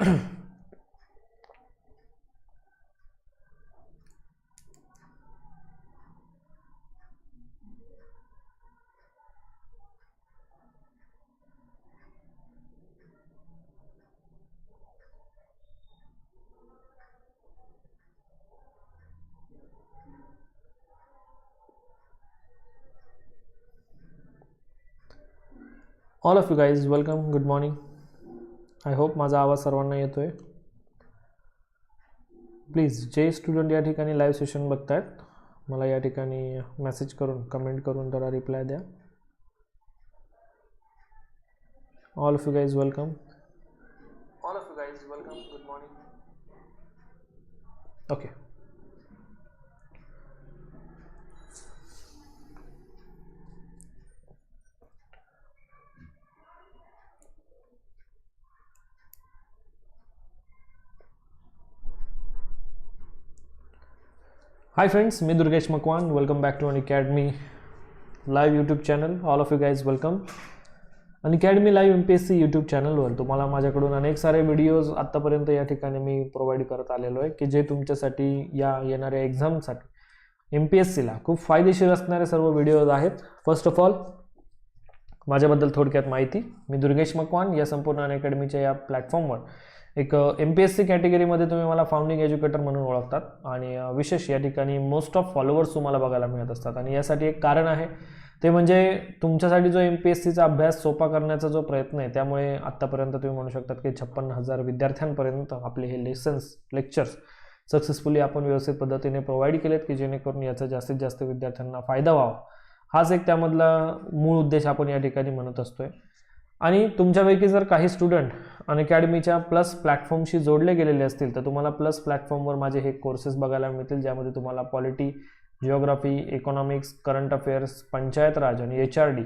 All of you guys welcome good morning I hope माझा आवाज सर्वांना येतो आहे प्लीज जे स्टुडंट या ठिकाणी लाईव्ह सेशन बघतायत मला या ठिकाणी मेसेज करून कमेंट करून जरा रिप्लाय द्या. All of you guys welcome all of you guys welcome good morning okay hi friends me Durgesh Makwan. Welcome back to Unacademy live YouTube channel all of you guys welcome Unacademy live M P S C YouTube चॅनलवर तुम्हाला माझ्याकडून अनेक सारे videos आत्तापर्यंत या ठिकाणी मी provide करत आलेलो आहे की जे तुमच्यासाठी या येणाऱ्या एक्झामसाठी एम पी एस सीला खूप फायदेशीर असणारे सर्व व्हिडिओज आहेत. फर्स्ट ऑफ ऑल माझ्याबद्दल थोडक्यात माहिती. मी दुर्गेश मकवान या संपूर्ण अनअकॅडमीच्या या प्लॅटफॉर्मवर एक एम पी एस सी कॅटेगरीमध्ये तुम्ही मला फाउंडिंग एज्युकेटर म्हणून ओळखतात आणि विशेष या ठिकाणी मोस्ट ऑफ फॉलोअर्स तुम्हाला बघायला मिळत असतात. आणि यासाठी एक कारण आहे ते म्हणजे तुमच्यासाठी जो एम पी एस सीचा अभ्यास सोपा करण्याचा जो प्रयत्न आहे त्यामुळे आत्तापर्यंत तुम्ही म्हणू शकतात की छप्पन्न हजार विद्यार्थ्यांपर्यंत आपले हे लेसन्स लेक्चर्स सक्सेसफुली आपण व्यवस्थित पद्धतीने प्रोव्हाइड केलेत की जेणेकरून याचा जास्तीत जास्त विद्यार्थ्यांना फायदा व्हावा. हाच एक त्यामधला मूळ उद्देश आपण या ठिकाणी म्हणत असतोय. आणि तुमच्यापैकी जर काही स्टुडंट अनअकॅडमीच्या प्लस प्लॅटफॉर्मशी जोडले गेलेले असतील तर तुम्हाला प्लस प्लॅटफॉर्मवर माझे हे कोर्सेस बघायला मिळतील ज्यामध्ये तुम्हाला polity geography economics current affairs panchayat raj आणि एच आर डी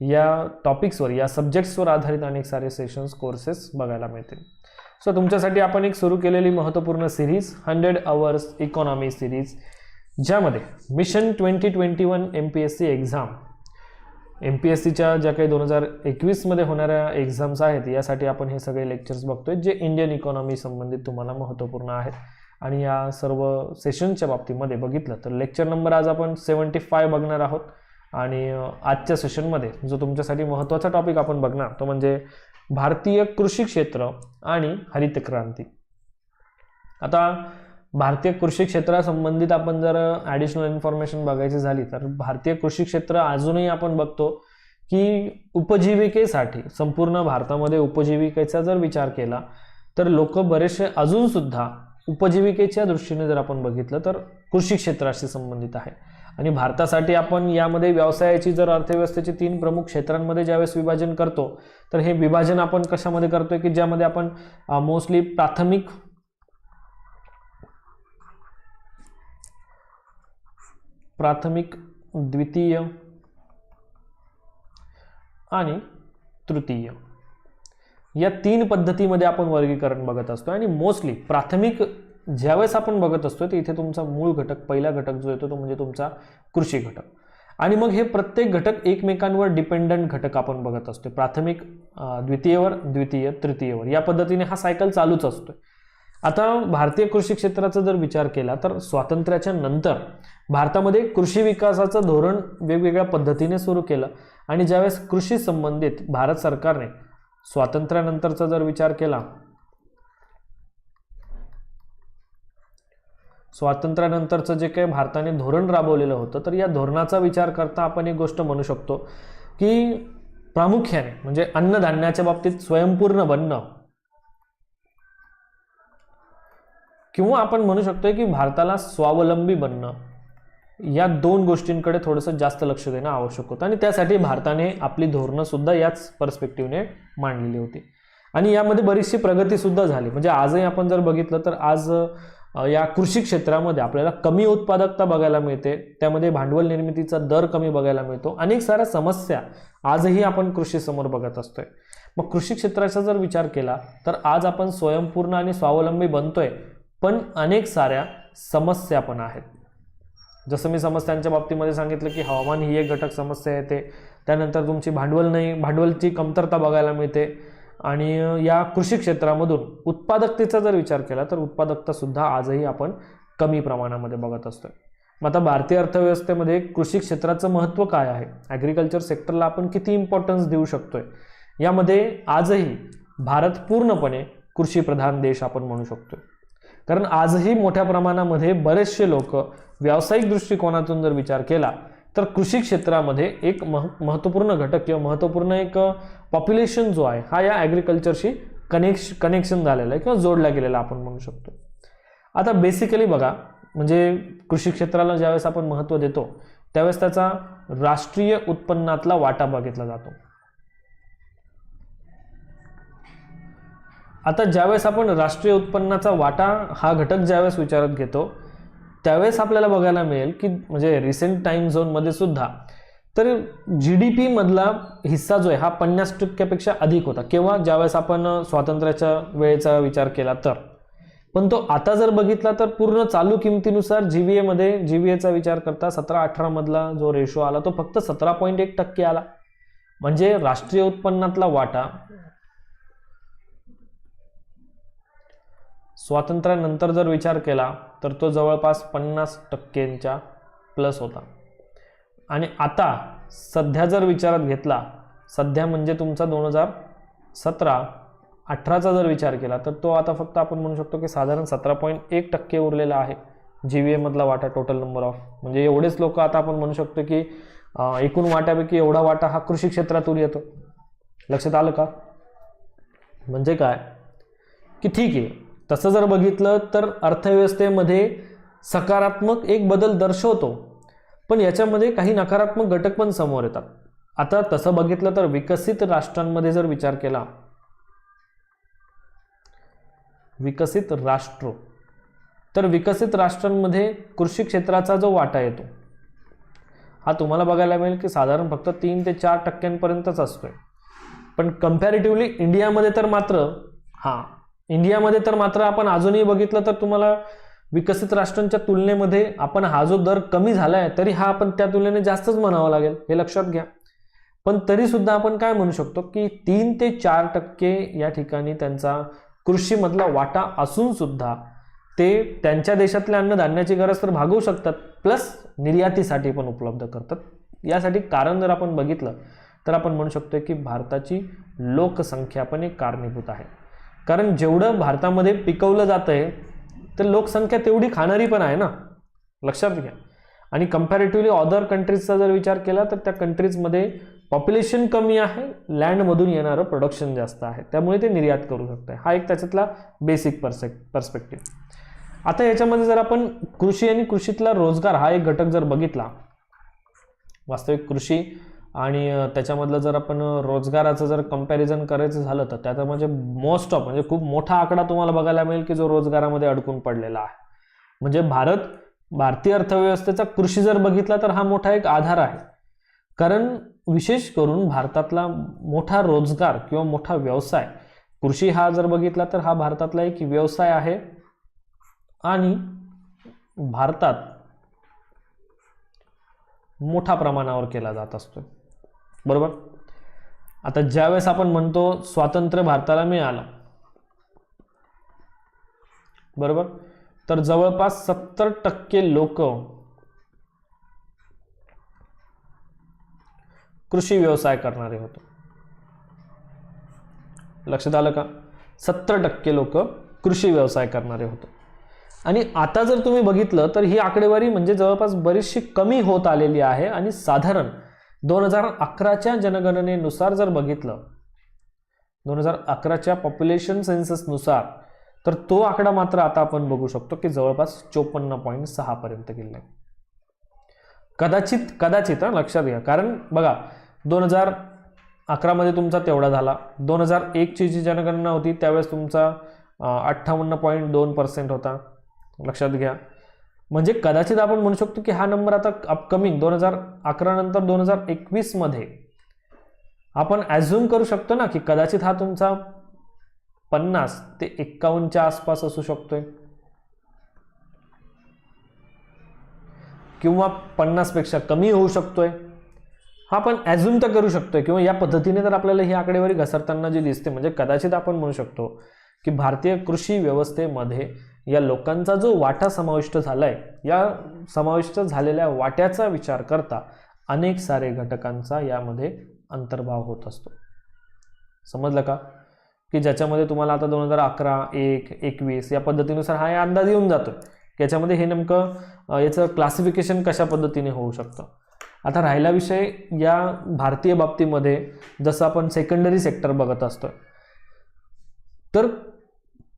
या टॉपिक्सवर या सब्जेक्ट्सवर आधारित अनेक सारे सेशन्स कोर्सेस बघायला मिळतील. सो तुमच्यासाठी आपण एक सुरू केलेली महत्त्वपूर्ण series hundred hours economy series ज्यामध्ये mission twenty twenty one M P S C exam M P S सीच्या ज्या काही दोन हजार एकवीसमध्ये होणाऱ्या एक्झाम्स आहेत यासाठी आपण हे सगळे लेक्चर्स बघतोय जे इंडियन इकॉनॉमी संबंधित तुम्हाला महत्त्वपूर्ण आहेत. आणि या सर्व सेशनच्या बाबतीमध्ये बघितलं तर लेक्चर नंबर आज आपण सेवन्टी फाय बघणार आहोत. आणि आजच्या सेशनमध्ये जो तुमच्यासाठी महत्त्वाचा टॉपिक आपण बघणार तो म्हणजे भारतीय कृषी क्षेत्र आणि हरित क्रांती आता भारतीय कृषी क्षेत्रासंबंधित आपण जर ॲडिशनल इन्फॉर्मेशन बघायची झाली तर भारतीय कृषी क्षेत्र अजूनही आपण बघतो की उपजीविकेसाठी संपूर्ण भारतामध्ये उपजीविकेचा जर विचार केला तर लोक बरेचसे अजूनसुद्धा उपजीविकेच्या दृष्टीने जर आपण बघितलं तर कृषी क्षेत्राशी संबंधित आहे. आणि भारतासाठी आपण यामध्ये व्यवसायाची जर अर्थव्यवस्थेची तीन प्रमुख क्षेत्रांमध्ये ज्यावेळेस विभाजन करतो तर हे विभाजन आपण कशामध्ये करतोय की ज्यामध्ये आपण मोस्टली प्राथमिक प्राथमिक द्वितीय आणि तृतीय. या तीन पद्धतीमध्ये आपण वर्गीकरण बघत असतो आणि मोस्टली प्राथमिक ज्यावेळेस आपण बघत असतो ते इथे तुमचा मूळ घटक पहिला घटक जो येतो तो म्हणजे तुमचा कृषी घटक. आणि मग हे प्रत्येक घटक एकमेकांवर डिपेंडंट घटक आपण बघत असतो प्राथमिक द्वितीयवर द्वितीय तृतीयवर. या पद्धतीने हा सायकल चालूच असतोय. आता भारतीय कृषी क्षेत्राचा जर विचार केला तर स्वातंत्र्याच्या नंतर भारतामध्ये कृषी विकासाचं धोरण वेगवेगळ्या पद्धतीने सुरू केलं. आणि ज्यावेळेस कृषी संबंधित भारत सरकारने स्वातंत्र्यानंतरचा जर विचार केला स्वातंत्र्यानंतरचं जे काही भारताने धोरण राबवलेलं होतं तर या धोरणाचा विचार करता आपण एक गोष्ट म्हणू शकतो की प्रामुख्याने म्हणजे अन्नधान्याच्या बाबतीत स्वयंपूर्ण बनणं किंवा आपण म्हणू शकतोय की भारताला स्वावलंबी बनणं या दोन गोष्टींकडे थोडंसं जास्त लक्ष देणं आवश्यक होतं. आणि त्यासाठी भारताने आपली धोरणंसुद्धा याच पर्स्पेक्टिव्हने मांडलेली होती. आणि यामध्ये बरीचशी प्रगतीसुद्धा झाली. म्हणजे आजही आपण जर बघितलं तर आज या कृषी क्षेत्रामध्ये आपल्याला कमी उत्पादकता बघायला मिळते. त्यामध्ये भांडवल निर्मितीचा दर कमी बघायला मिळतो. अनेक साऱ्या समस्या आजही आपण कृषीसमोर बघत असतोय. मग कृषी क्षेत्राचा जर विचार केला तर आज आपण स्वयंपूर्ण आणि स्वावलंबी बनतोय पण अनेक साऱ्या समस्या पण आहेत. जसं मी समस्यांच्या बाबतीमध्ये सांगितलं की हवामान ही एक घटक समस्या येते त्यानंतर तुमची भांडवल नाही भांडवलची कमतरता बघायला मिळते आणि या कृषी क्षेत्रामधून उत्पादकतेचा जर विचार केला तर उत्पादकतासुद्धा आजही आपण कमी प्रमाणामध्ये बघत असतोय. मग आता भारतीय अर्थव्यवस्थेमध्ये कृषी क्षेत्राचं महत्त्व काय आहे? ॲग्रिकल्चर सेक्टरला आपण किती इम्पॉर्टन्स देऊ शकतोय? यामध्ये आजही भारत पूर्णपणे कृषीप्रधान देश आपण म्हणू शकतो कारण आजही मोठ्या प्रमाणामध्ये बरेचसे लोक व्यावसायिक दृष्टिकोनातून जर विचार केला तर कृषी क्षेत्रामध्ये एक मह महत्त्वपूर्ण घटक किंवा महत्त्वपूर्ण एक पॉप्युलेशन जो आहे हा या ॲग्रिकल्चरशी कनेक्श कनेक्शन झालेला आहे किंवा जोडला गेलेला आपण म्हणू शकतो. आता बेसिकली बघा म्हणजे कृषी क्षेत्राला ज्यावेळेस आपण महत्त्व देतो त्यावेळेस त्याचा राष्ट्रीय उत्पन्नातला वाटा बघितला जातो. आता ज्यावेळेस आपण राष्ट्रीय उत्पन्नाचा वाटा हा घटक ज्यावेळेस विचारात घेतो त्यावेळेस आपल्याला बघायला मिळेल की म्हणजे रिसेंट टाईम झोनमध्ये सुद्धा तर जी डी पीमधला हिस्सा जो आहे हा पन्नास टक्क्यापेक्षा अधिक होता. केव्हा? ज्यावेळेस आपण स्वातंत्र्याच्या वेळेचा विचार केला तर. पण तो आता जर बघितला तर पूर्ण चालू किमतीनुसार जी व्ही एमध्ये जी व्ही एचा विचार करता सतरा अठरामधला जो रेशो आला तो फक्त सतरा पॉईंट एक टक्के आला. म्हणजे राष्ट्रीय उत्पन्नातला वाटा स्वातंत्र्यानंतर जर विचार केला तर तो जवळपास पन्नास टक्क्यांच्या प्लस होता. आणि आता सध्या जर विचारात घेतला सध्या म्हणजे तुमचा दोन हजार सतरा अठराचा जर विचार केला तर तो आता फक्त आपण म्हणू शकतो की साधारण सतरा पॉईंट एक टक्के उरलेला आहे जी व्ही एमधला वाटा टोटल नंबर ऑफ म्हणजे एवढेच लोक आता आपण म्हणू शकतो की एकूण वाट्यापैकी एवढा वाटा हा कृषी क्षेत्रातून येतो. लक्षात आलं का? म्हणजे काय? की ठीक आहे तसं जर बघितलं तर अर्थव्यवस्थेमध्ये सकारात्मक एक बदल दर्शवतो. पण याच्यामध्ये काही नकारात्मक घटक पण समोर येतात. आता तसं बघितलं तर विकसित राष्ट्रांमध्ये जर विचार केला विकसित राष्ट्र तर विकसित राष्ट्रांमध्ये कृषी क्षेत्राचा जो वाटा येतो हा तुम्हाला बघायला मिळेल की साधारण फक्त तीन ते चार टक्क्यांपर्यंतच असतोय. पण कम्पॅरेटिव्हली इंडियामध्ये तर मात्र हां इंडियामध्ये तर मात्र आपण अजूनही बघितलं तर तुम्हाला विकसित राष्ट्रांच्या तुलनेमध्ये आपण हा जो दर कमी झाला आहे तरी हा आपण त्या तुलनेने जास्तच म्हणावा लागेल हे लक्षात घ्या. पण तरी सुद्धा आपण काय म्हणू शकतो की तीन ते चार टक्के या ठिकाणी त्यांचा कृषीमधला वाटा असून सुद्धा ते त्यांच्या देशातल्या अन्नधान्याची गरज तर भागवू शकतात प्लस निर्यातीसाठी पण उपलब्ध करतात. यासाठी कारण जर आपण बघितलं तर आपण म्हणू शकतो की भारताची लोकसंख्या पण एक कारणीभूत आहे. कारण जेवढं भारतामध्ये पिकवलं जातं आहे तर लोकसंख्या तेवढी खाणारी पण आहे ना. लक्षात घ्या. आणि कम्पॅरेटिव्हली अदर कंट्रीजचा जर विचार केला तर त्या कंट्रीजमध्ये पॉप्युलेशन कमी आहे लँडमधून येणारं प्रोडक्शन जास्त आहे. त्यामुळे ते निर्यात करू शकतं हा एक त्याच्यातला बेसिक पर्सेक पर्स्पेक्टिव्ह आता याच्यामध्ये जर आपण कृषी आणि कृषीतला रोजगार हा एक घटक जर बघितला वास्तविक कृषी आणि त्याच्यामधलं जर आपण रोजगाराचं जर कंपॅरिझन करायचं झालं तर त्याचा म्हणजे मोस्ट ऑफ म्हणजे खूप मोठा आकडा तुम्हाला बघायला मिळेल की जो रोजगारामध्ये अडकून पडलेला आहे. म्हणजे भारत भारतीय अर्थव्यवस्थेचा कृषी जर बघितला तर हा मोठा एक आधार आहे. कारण विशेष करून भारतातला मोठा रोजगार किंवा मोठा व्यवसाय कृषी हा जर बघितला तर हा भारतातला एक व्यवसाय आहे. आणि भारतात मोठ्या प्रमाणावर केला जात असतो बरोबर? आता ज्यावेळेस आपण म्हणतो स्वातंत्र्य भारताला मिळालं बरोबर? तर जवळपास सत्तर टक्के लोक कृषी व्यवसाय करणारे होते. लक्षात आलं का? सत्तर टक्के लोक कृषी व्यवसाय करणारे होते. आणि आता जर तुम्ही बघितलं तर ही आकडेवारी म्हणजे जवळपास बरीचशी कमी होत आलेली आहे आणि साधारण दोन हजार अकराच्या जनगणनेनुसार जर बघितलं दोन हजार अकराच्या पॉप्युलेशन सेन्ससनुसार तर तो आकडा मात्र आता आपण बघू शकतो की जवळपास चोपन्न पॉईंट सहापर्यंत गेले कदाचित कदाचित हां लक्षात घ्या. कारण बघा दोन हजार अकरामध्ये तुमचा तेवढा झाला. दोन हजार एकची जी जनगणना होती त्यावेळेस तुमचा अठ्ठावन्न पॉईंट दोन पर्सेंट होता. लक्षात घ्या. म्हणजे कदाचित आपण म्हणू शकतो की हा नंबर आता अपकमिंग दोन हजार अकरा नंतर दोन हजार एकवीसमध्ये. आपण ॲझ्युम करू शकतो ना की कदाचित हा तुमचा पन्नास ते एक्कावन्नच्या आसपास असू शकतोय. किंवा पन्नासपेक्षा कमी होऊ शकतोय. हा आपण ॲझ्युम तर करू शकतोय. किंवा या पद्धतीने तर आपल्याला ही आकडेवारी घसरताना जी दिसते म्हणजे कदाचित आपण म्हणू शकतो की भारतीय कृषी व्यवस्थेमध्ये या लोकांचा जो वाटा समाविष्ट झाला आहे या समाविष्ट झालेल्या वाट्याचा विचार करता अनेक सारे घटकांचा यामध्ये अंतर्भाव होत असतो. समजलं का? की ज्याच्यामध्ये तुम्हाला आता दोन हजार अकरा एक एकवीस या पद्धतीनुसार हा अंदाज येऊन जातो की याच्यामध्ये हे नेमकं याचं क्लासिफिकेशन कशा पद्धतीने होऊ शकतं? आता राहिला विषय या भारतीय बाबतीमध्ये जसं आपण सेकंडरी सेक्टर बघत असतो तर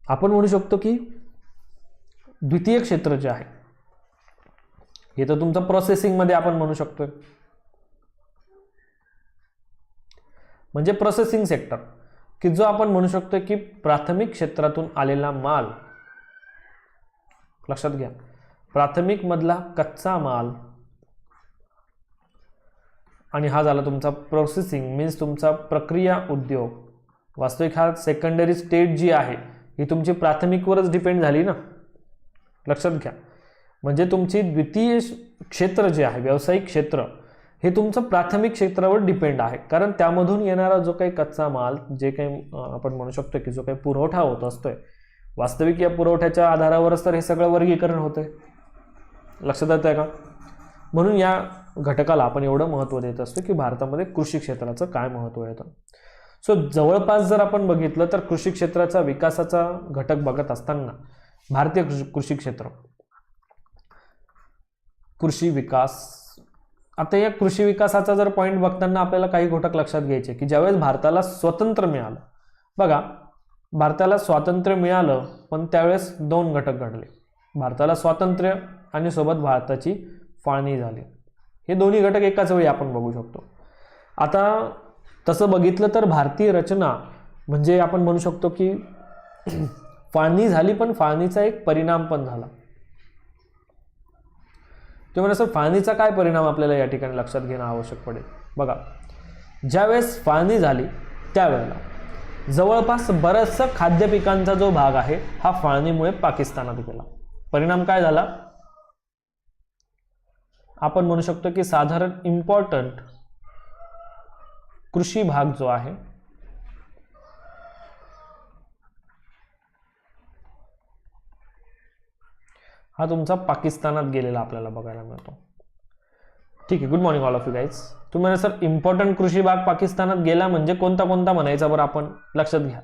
आपण म्हणू शकतो की द्वितीय क्षेत्र जे आहे हे तर तुमचं प्रोसेसिंगमध्ये आपण म्हणू शकतोय. म्हणजे प्रोसेसिंग सेक्टर की जो आपण म्हणू शकतो की प्राथमिक क्षेत्रातून आलेला माल लक्षात घ्या प्राथमिक मधला कच्चा माल आणि हा झाला तुमचा प्रोसेसिंग मीन्स तुमचा प्रक्रिया उद्योग. वास्तविक हा सेकंडरी स्टेट जी आहे ही तुमची प्राथमिकवरच डिपेंड झाली ना. लक्षात घ्या. म्हणजे तुमची द्वितीय क्षेत्र जे आहे व्यावसायिक क्षेत्र हे तुमचं प्राथमिक क्षेत्रावर डिपेंड आहे. कारण त्यामधून येणारा जो काही कच्चा माल जे काही आपण म्हणू शकतो की जो काही पुरवठा होत असतोय वास्तविक या पुरवठ्याच्या आधारावरच तर हे सगळं वर्गीकरण होतंय. लक्षात येत आहे का? म्हणून या घटकाला आपण एवढं महत्त्व देत असतो की भारतामध्ये कृषी क्षेत्राचं काय महत्त्व येतं सो जवळपास जर आपण बघितलं तर कृषी क्षेत्राचा विकासाचा घटक बघत असताना भारतीय कृषी कृषी क्षेत्र. कृषी विकास. आता या कृषी विकासाचा जर पॉईंट बघताना आपल्याला काही घटक लक्षात घ्यायचे की ज्यावेळेस भारताला स्वतंत्र मिळालं. बघा भारताला स्वातंत्र्य मिळालं पण त्यावेळेस दोन घटक घडले. भारताला स्वातंत्र्य आणि सोबत भारताची फाळणी झाली. हे दोन्ही घटक एकाच वेळी आपण बघू शकतो. आता तसं बघितलं तर भारतीय रचना म्हणजे आपण म्हणू शकतो की फाळणी झाली पण फाळणीचा एक परिणाम पण झाला. ते म्हणजे सर फाळणीचा काय परिणाम आपल्याला या ठिकाणी लक्षात घेणं आवश्यक पडेल? बघा ज्यावेळेस फाळणी झाली त्यावेळेला जवळपास बऱ्याचसा खाद्यपिकांचा जो भाग आहे हा फाळणीमुळे पाकिस्तानात गेला. परिणाम काय झाला? आपण म्हणू शकतो की साधारण इम्पॉर्टंट कृषी भाग जो आहे हा तुमचा पाकिस्तानात गेलेला आपल्याला बघायला मिळतो. ठीक आहे good morning all of you guys तुम्ही सर इम्पॉर्टंट कृषी भाग पाकिस्तानात गेला म्हणजे कोणता कोणता म्हणायचा बरं आपण लक्षात घ्या.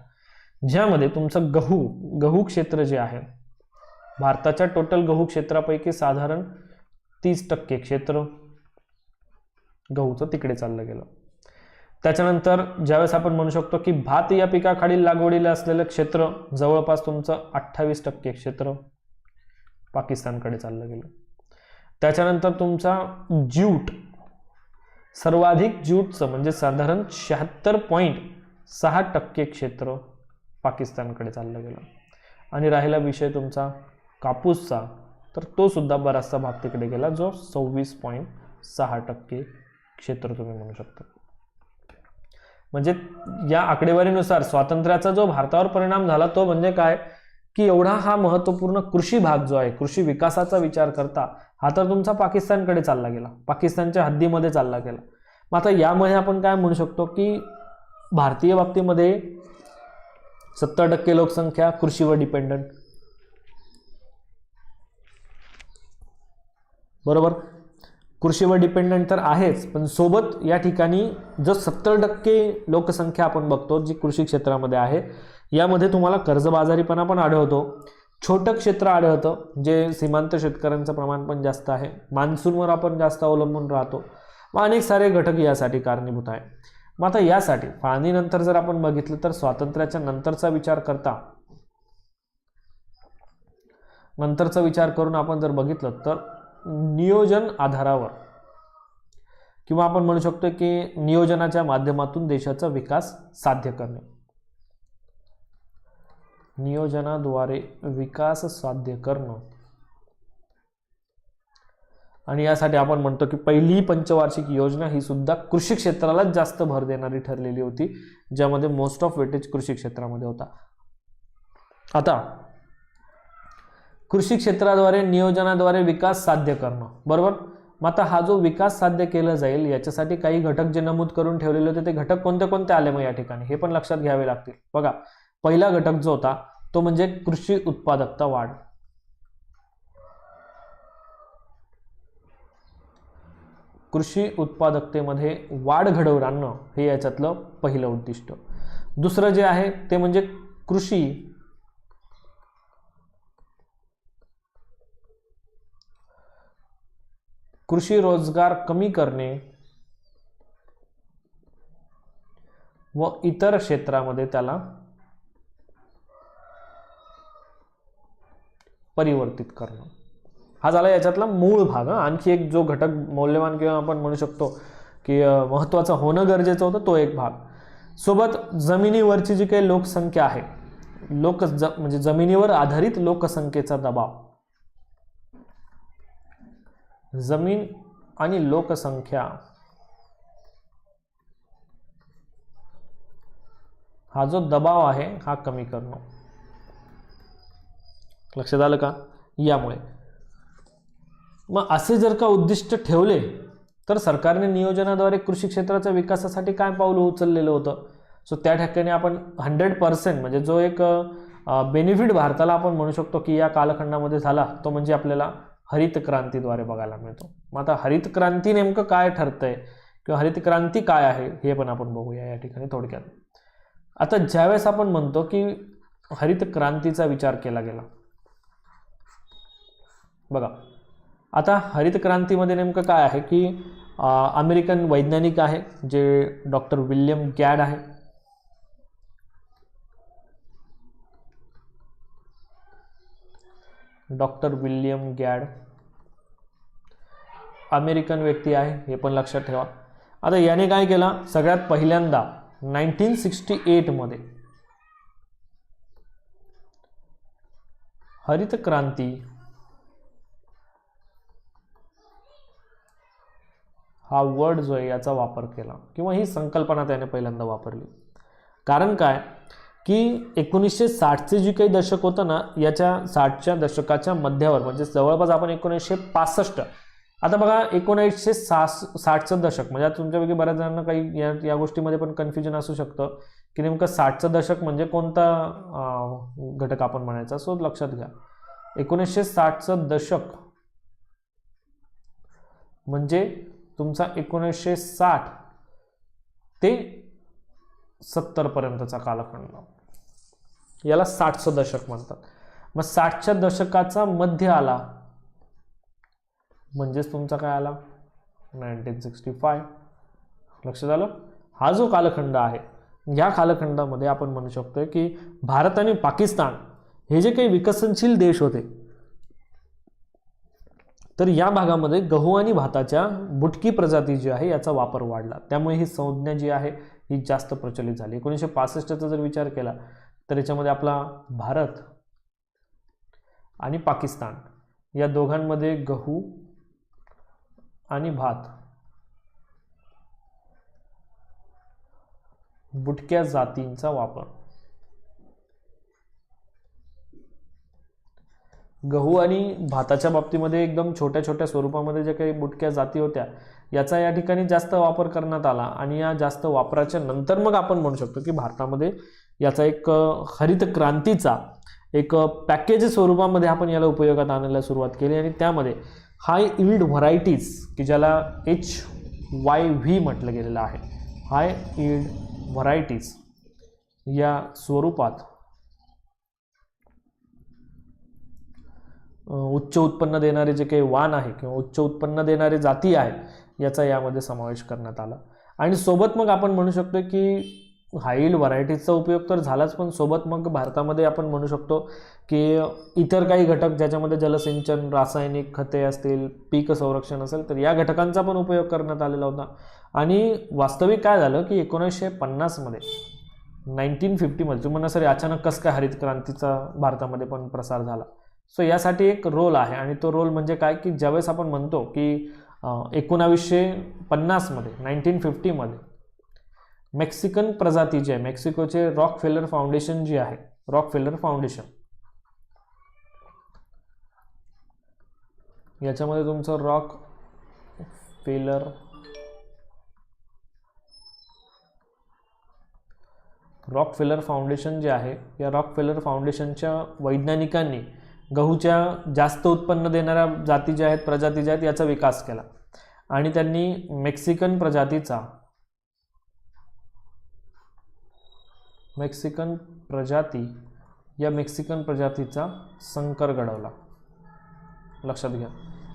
ज्यामध्ये तुमचं गहू गहू क्षेत्र जे आहे भारताच्या टोटल गहू क्षेत्रापैकी साधारण तीस टक्के क्षेत्र गहूचं तिकडे चाललं गेलं. त्याच्यानंतर ज्यावेळेस आपण म्हणू शकतो की भात या पिकाखालील लागवडीला असलेलं क्षेत्र जवळपास तुमचं अठ्ठावीस टक्के क्षेत्र. पाकिस्तानकडे चाललं गेलं. त्याच्यानंतर तुमचा ज्यूट सर्वाधिक ज्यूटचं म्हणजे साधारण शहात्तर पॉईंट सहा टक्के क्षेत्र पाकिस्तानकडे चाललं गेलं. आणि राहिला विषय तुमचा कापूसचा तर तो सुद्धा बराचसा भाग तिकडे गेला जो सव्वीस पॉईंट सहा टक्के क्षेत्र तुम्ही म्हणू शकता. म्हणजे या आकडेवारीनुसार स्वातंत्र्याचा जो भारतावर परिणाम झाला तो म्हणजे काय? की एवढा हा महत्त्वपूर्ण कृषी भाग जो आहे कृषी विकासाचा विचार करता हा तर तुमचा पाकिस्तानकडे चालला गेला. पाकिस्तानच्या हद्दीमध्ये चालला गेला. मग आता यामध्ये आपण काय म्हणू शकतो की भारतीय बाबतीमध्ये सत्तर टक्के लोकसंख्या कृषीवर डिपेंडंट बरोबर? कृषीवर डिपेंडंट तर आहेच पण सोबत या ठिकाणी जो सत्तर टक्के लोकसंख्या आपण बघतो जी कृषी क्षेत्रामध्ये आहे यामध्ये तुम्हाला कर्जबाजारीपणा पण आढळतो. छोटं क्षेत्र आढळतं जे सीमांत शेतकऱ्यांचं प्रमाण पण जास्त आहे. मान्सूनवर आपण जास्त अवलंबून राहतो. व अनेक सारे घटक यासाठी कारणीभूत आहे. मग आता यासाठी फाळणीनंतर जर आपण बघितलं तर स्वातंत्र्याच्या नंतरचा विचार करता नंतरचा विचार करून आपण जर बघितलं तर नियोजन आधारावर किंवा आपण म्हणू शकतो की नियोजनाच्या माध्यमातून देशाचा विकास साध्य करणे. नियोजनाद्वारे विकास साध्य करणं. आणि यासाठी आपण म्हणतो की पहिली पंचवार्षिक योजना ही सुद्धा कृषी क्षेत्रालाच जास्त भर देणारी ठरलेली होती ज्यामध्ये मोस्ट ऑफ वेटेज कृषी क्षेत्रामध्ये होता. आता कृषी क्षेत्राद्वारे नियोजनाद्वारे विकास साध्य करणं बरोबर? मग आता हा जो विकास साध्य केला जाईल याच्यासाठी काही घटक जे नमूद करून ठेवलेले होते ते घटक कोणते कोणते आले मग या ठिकाणी? हे पण लक्षात घ्यावे लागतील. बघा पहिला घटक जो होता तो म्हणजे कृषी उत्पादकता वाढ. कृषी उत्पादकतेमध्ये वाढ घडवून आणणं हे याच्यातलं पहिलं उद्दिष्ट. दुसरं जे आहे ते म्हणजे कृषी कृषी रोजगार कमी करणे व इतर क्षेत्रामध्ये त्याला परिवर्तित करणं. हा झाला याच्यातला मूळ भाग आणखी एक जो घटक मौल्यवान किंवा आपण म्हणू शकतो की अ, महत्त्वाचा होणं गरजेचं होतं तो एक भाग. सोबत जमिनीवरची जी काही लोकसंख्या आहे लोक ज म्हणजे जमिनीवर आधारित लोकसंख्येचा दबाव. जमीन आणि लोकसंख्या हा जो दबाव आहे हा कमी करणं. लक्षात आलं का? यामुळे. मग असे जर का उद्दिष्ट ठेवले तर सरकारने नियोजनाद्वारे कृषी क्षेत्राच्या विकासासाठी काय पाऊल उचललेलं होतं? सो त्या ठिकाणी आपण हंड्रेड पर्सेंट म्हणजे जो एक बेनिफिट भारताला आपण म्हणू शकतो की या कालखंडामध्ये झाला तो म्हणजे आपल्याला हरित क्रांतीद्वारे बघायला मिळतो. मग आता हरित क्रांती नेमकं काय ठरतंय किंवा हरित क्रांती काय आहे हे पण आपण बघूया या ठिकाणी थोडक्यात. आता ज्यावेळेस आपण म्हणतो की हरित क्रांतीचा विचार केला गेला बघा. आता हरित क्रांतीमध्ये नेमकं काय आहे की अमेरिकन वैज्ञानिक आहे जे डॉक्टर विल्यम गॅड आहे. डॉक्टर विल्यम गॅड अमेरिकन व्यक्ती आहे हे पण लक्षात ठेवा. आता याने काय केलं? सगळ्यात पहिल्यांदा नाईन्टीन सिक्स्टी एटमध्ये हरित क्रांती हा वर्ड जो आहे याचा वापर केला. किंवा ही संकल्पना त्याने पहिल्यांदा वापरली. कारण काय? की एकोणीसशे साठचे जे काही दशक होतं ना याच्या साठच्या दशकाच्या मध्यावर म्हणजे जवळपास आपण एकोणीसशे पासष्ट. आता बघा एकोणीसशे सास साठचं दशक म्हणजे आता तुमच्यापैकी बऱ्याच जणांना काही या या गोष्टीमध्ये पण कन्फ्युजन असू शकतं. की नेमकं साठचं दशक म्हणजे कोणता घटक आपण म्हणायचा सो लक्षात घ्या. एकोणीसशे साठचं दशक म्हणजे तुमचा एकोणीसशे साठ ते सत्तरपर्यंतचा कालखंड. याला साठचं दशक म्हणतात. मग साठच्या दशकाचा मध्य आला. म्हणजेच तुमचा काय आला? नाईन्टीन सिक्स्टी फाय लक्षात आलं? हा जो कालखंड आहे या कालखंडामध्ये आपण म्हणू शकतो की भारत आणि पाकिस्तान हे जे काही विकसनशील देश होते तर या भागामध्ये गहू आणि भाताच्या बुटकी प्रजाती जी आहे याचा वापर वाढला. त्यामुळे ही संज्ञा जी आहे ही जास्त प्रचलित झाली. एकोणीसशे पासष्टचा जर विचार केला तर याच्यामध्ये आपला भारत आणि पाकिस्तान या दोघांमध्ये गहू आणि भात बुटक्या जातींचा वापर. गहू आणि भाताच्या बाबतीमध्ये एकदम छोट्या छोट्या स्वरूपामध्ये जे काही बुटक्या जाती होत्या याचा या ठिकाणी जास्त वापर करण्यात आला आणि या जास्त वापराच्या नंतर मग आपण म्हणू शकतो की भारतामध्ये याचा एक हरित क्रांतीचा एक पॅकेज स्वरूपामध्ये आपण याला उपयोगात आणायला सुरुवात केली आणि त्यामध्ये हाय इल्ड व्हरायटीज की ज्याला एच वाय व्ही म्हटलं गेलेलं आहे. हाय इल्ड व्हरायटीज या स्वरूपात उच्च उत्पन्न देणारे जे काही वाण आहे किंवा उच्च उत्पन्न देणारे जाती आहे याचा यामध्ये समावेश करण्यात आला. आणि सोबत मग आपण म्हणू शकतो की हाईल व्हरायटीजचा उपयोग तर झालाच पण सोबत मग भारतामध्ये आपण म्हणू शकतो की इतर काही घटक ज्याच्यामध्ये जलसिंचन रासायनिक खते असतील पीक संरक्षण असेल तर या घटकांचा पण उपयोग करण्यात आलेला होता. आणि वास्तविक काय झालं की एकोणीसशे पन्नासमध्ये नाईन्टीन फिफ्टीमध्ये तुम्हाला सर अचानक कसं काय हरित क्रांतीचा भारतामध्ये पण प्रसार झाला? सो यासाठी एक रोल आहे आणि तो रोल म्हणजे काय की ज्यावेळेस आपण म्हणतो की एकोणावीसशे पन्नासमध्ये नाईन्टीन फिफ्टीमध्ये मेक्सिकन प्रजाती जी आहे मेक्सिकोचे रॉक फेलर फाउंडेशन जी आहे रॉक फेलर फाउंडेशन याच्यामध्ये तुमचं Rockefeller Rockefeller foundation जे आहे या रॉक फेलर फाउंडेशनच्या वैज्ञानिकांनी गहूच्या जास्त उत्पन्न देणाऱ्या जाती ज्या आहेत प्रजाती ज्या आहेत याचा विकास केला. आणि त्यांनी मेक्सिकन प्रजातीचा मेक्सिकन प्रजाती या मेक्सिकन प्रजातीचा संकर घडवला. लक्षात घ्या.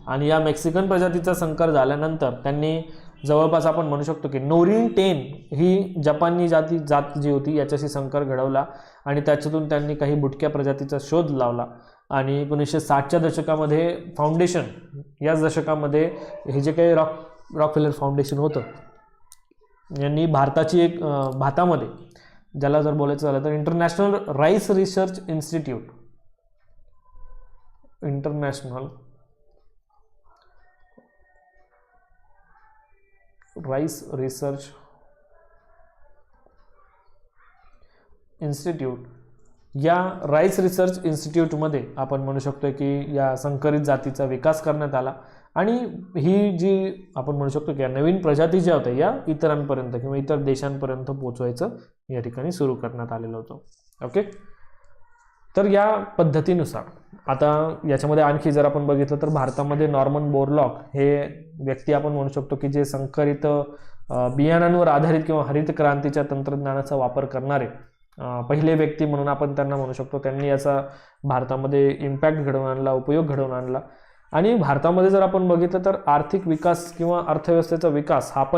आणि या मेक्सिकन प्रजातीचा संकर झाल्यानंतर त्यांनी जवळपास आपण म्हणू शकतो की नोरिन टेन ही जपानी जाती जात जी होती याच्याशी संकर घडवला आणि त्याच्यातून त्यांनी काही बुटक्या प्रजातीचा शोध लावला. आणि एकोणीसशे साठच्या दशकामध्ये फाउंडेशन याच दशकामध्ये हे जे काही रॉक रॉकफेलर फाउंडेशन होतं यांनी भारताची एक भारतामध्ये भातामध्ये ज्याला जर बोलायचं झालं तर international rice research institute international rice research institute या राईस रिसर्च इन्स्टिट्यूटमध्ये आपण म्हणू शकतो की या संकरित जातीचा विकास करण्यात आला. आणि ही जी आपण म्हणू शकतो की या नवीन प्रजाती ज्या होत्या या इतरांपर्यंत किंवा इतर देशांपर्यंत पोचवायचं या ठिकाणी सुरू करण्यात आलेलं होतं. ओके तर या पद्धतीनुसार आता याच्यामध्ये आणखी जर आपण बघितलं तर भारतामध्ये नॉर्मन बोरलॉक हे व्यक्ती आपण म्हणू शकतो की जे संकरित बियाणांवर आधारित किंवा हरित क्रांतीच्या तंत्रज्ञानाचा वापर करणारे पहिले व्यक्ती म्हणून आपण त्यांना म्हणू शकतो. त्यांनी याचा भारतामध्ये इम्पॅक्ट घडवून आणला उपयोग घडवून आणला. आणि भारतामध्ये जर आपण बघितलं तर आर्थिक विकास किंवा अर्थव्यवस्थेचा विकास हा पण